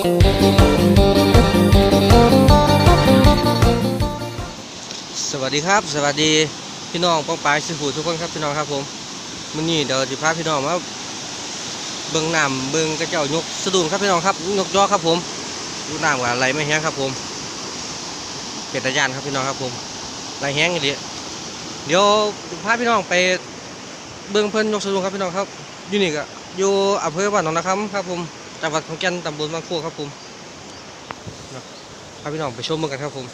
สวัสดีครับ สวัสดีพี่น้องป้องปลายสิหูทุกคนครับพี่น้องครับผมมื้อนี้เดี๋ยวจะพาพี่น้องมาเบิ่งน้ำเบิ่งกระเจ้ายกสะดุ้งครับพี่น้องครับยกยอครับผมดูน้ำกับไหลไม่แห้งครับผมเป็นตะยานครับพี่น้องครับผมไหลแห้งอย่างนี้เดี๋ยวพาพี่น้องไปเบิ่งเพิ่นยกสะดุ้งครับพี่น้องครับอยู่นี่ก็อยู่อำเภอบ้านหนองนาคำครับผม จังหวัดขอนแก่นตำบลบางโคกครับผมพาพี่น้องไปชมเบิ่งกันครับผม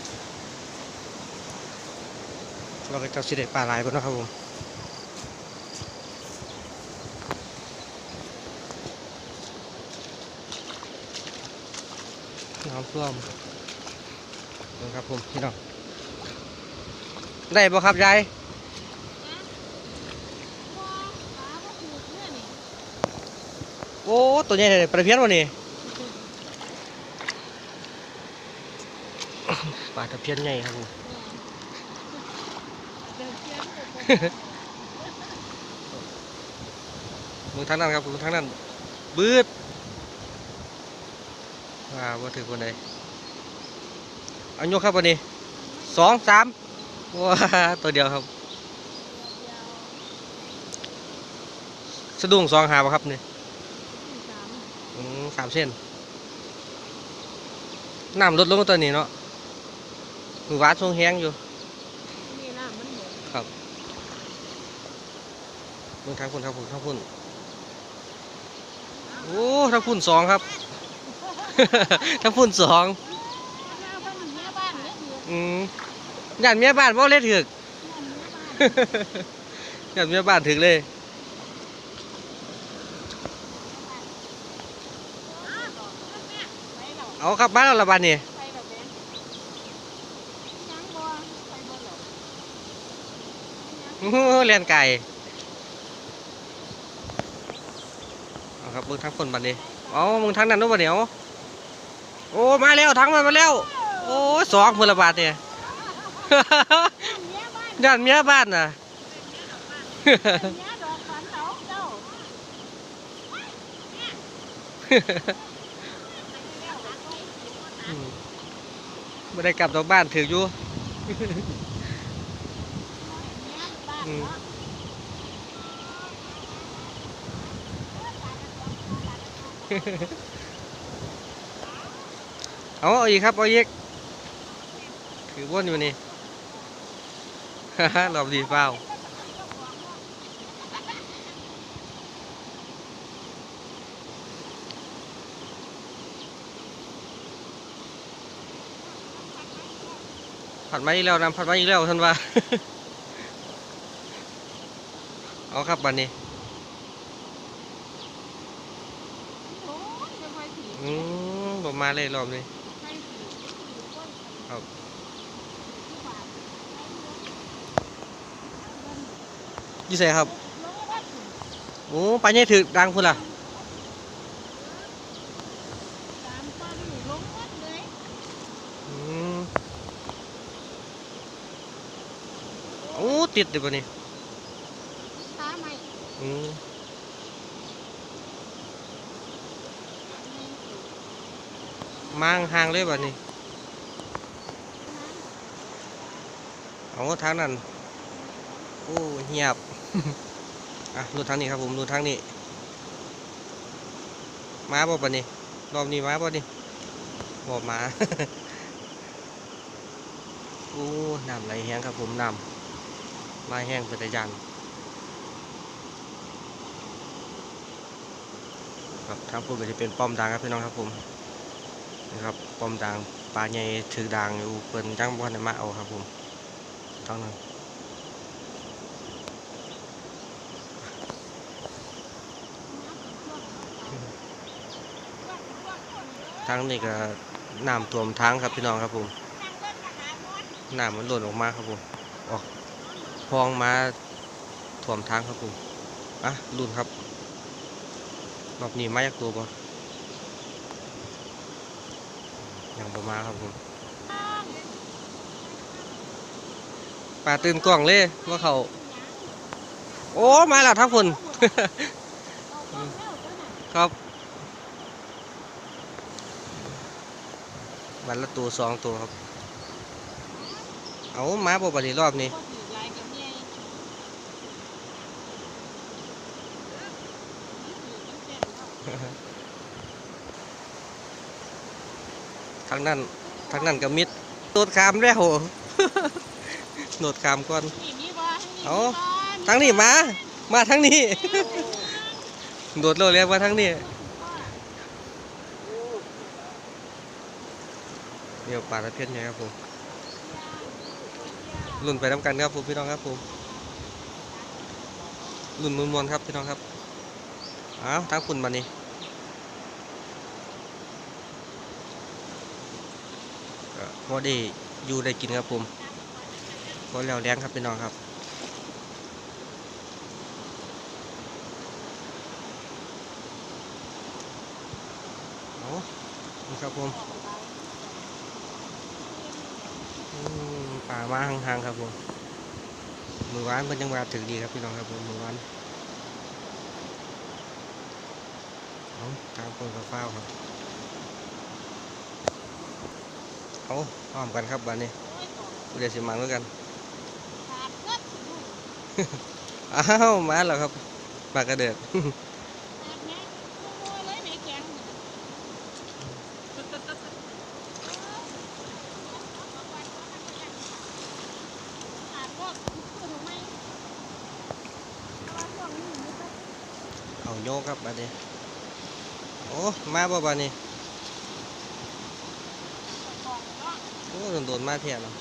เราก็จะสิเด็ปลาลายคนนะครับผมน้ำท่วมนะครับผมพี่น้องได้บ่ครับยาย โอ้ตัวใหญ่เลยประเพียนวันนี้ปลาตะเพียนใหญ่ครับผมมือทางนั้นครับมือทางนั้นบืดว้าวว่าถือคนใดเอายกครับวันนี้สองสามว้าตัวเดียวครับ สะดุ้งสองหาบ่ครับนี่อืม สามเส้นน้ำลดลงตัวนี้เนาะมือวาดทรงแห้งอยู่เมืองทางพุ่นครับผมทางพุ่นโอ้ทางพุ่นสองครับทางพุ่นสองอืมย่านเมียบ้านว่าเล่นถึกย่านเมียบ้านถึกเลย เอาครับมาแล้วละบานนี่อื้อหือเลียนไก่เอาครับเมืองทางพุ่นบันนี้เอาเมืองทางนั้นนู้นบันนี้เอาโอ้มาแล้วทางมันมาแล้ว โอ้ยสองพนละบาทเนี่ยย่านเมียบ้านน่ะอื ไม่ได้กลับดอกบ้านถืออยู่อืมเอาเอาอีกครับเอาอีกถือวนอยู่นี่รอบดีเปล่า ผัดมาอีกแล้วนำผัดมาอีกแล้วท่านว่า เอาครับบันนี้อืมผมมาเลยรอบนี้ยี่ใส่ครับ โอ้ปลาใหญ่ถือดังพุ่นล่ะอืมโอ้ ติดเลยปะนี่อืมมางห่างเลยปะนี่เอาทางนั้นโอ้เงียบ อะรูทางนี้ครับผมรูทางนี้ มาบ่ปะนี่รอบนี้มาบ่นี่บ่มา โอ้น้ำไหลแห้งครับผมน้ำ ไหลแห้งเป็นตะยันครับทางพูดก็จะเป็นป้อมดังครับพี่น้องครับผมนะครับป้อมดังปลาใหญ่ถือดังอยู่เปิ้นจังบ่ทันมาเอาครับผมทางนั้นทางนี้ก็น้ำท่วมทางครับพี่น้องครับผมน้ำมันหล่นออกมาครับผมออก พองมาท่วมทางครับผมอะรุ่นครับรอบนี้มาจากตัวบ่ยังประมาครับผมปลาตื่นกล่องเลยว่าเขาโอ้มาล้วทั้งคนครับวันละตัวสองตัวครับ เอามาบ่บัดนี้รอบนี้ ก็ถือลายกับเมียถือมันเจ็บเนาะ ทางนั้นทางนั้นก็มิดโดดขามแล้วโดดขามก่อนนี่มีบ่นี่เอามีบ่ทางนี้มา มาทางนี้ โดดโลดแล้วมาทางนี้เดี๋ยวปลาตะเพียนไงครับผมลุ่นไปน้ำกันครับผมพี่น้องครับผมลุ่นมวนๆครับพี่น้องครับ อ้าวทั้งคุณมานี่พอได้อยู่ได้กินครับผมพอแล้วแรงครับพี่น้องครับเอานี่ครับผมป่ามาห่างๆครับผมมือวานมันยังมาถึงดีครับพี่น้องครับผมมือวาน เอาตามคนกับฟ้าวครับเอาอ้อมกันครับบ้านนี้เดี๋ยวสิมาด้วยกันขาดเกิดลูกอ้าวมาแล้วครับปลากระเดิดขาดแม่โอ้ยเลยแม่แข็งขาดก็คือทำไมเอาพวกนี้มันก็เอาโยกครับบ้านนี้ โอ้มาบ่บานี่โอ้โดนโดนมาแทนเนาะ